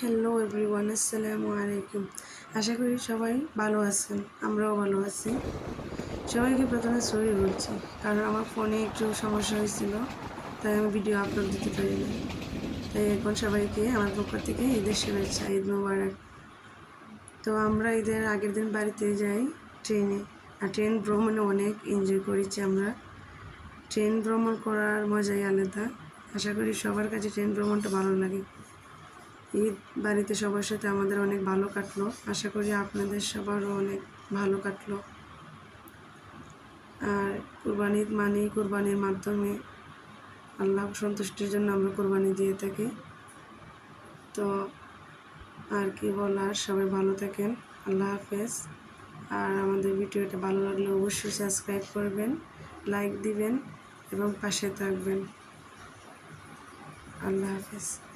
Hello everyone আসসালামু আলাইকুম আশা করি সবাই ভালো আছেন, আমরাও ভালো আছি। সবাইকে প্রথমে সরি বলছি, কারণ আমার ফোনে একটু সমস্যা হয়েছিল, তাই আমি ভিডিও আপলোড দিতে পারিনি। তাই এখন সবাইকে আমার পক্ষ থেকে ঈদের শুভেচ্ছা, ঈদ মোবারক। তো আমরা ঈদের আগের দিন বাড়িতে যাই ট্রেনে। আর ট্রেন ভ্রমণে অনেক এনজয় করেছি আমরা। ট্রেন ভ্রমণ করার মজাই আলাদা। আশা করি সবার কাছে ট্রেন ভ্রমণটা ভালো লাগে। ঈদ বাড়িতে সবার সাথে আমাদের অনেক ভালো কাটলো। আশা করি আপনাদের সবারও অনেক ভালো কাটলো। আর কোরবানি ঈদ মানেই কোরবানির মাধ্যমে আল্লাহ সন্তুষ্টির জন্য আমরা কোরবানি দিয়ে থাকি। তো আর কি বলার, সবাই ভালো থাকেন। আল্লাহ হাফেজ। আর আমাদের ভিডিওটা ভালো লাগলে অবশ্যই সাবস্ক্রাইব করবেন, লাইক দিবেন এবং পাশে থাকবেন। আল্লাহ হাফেজ।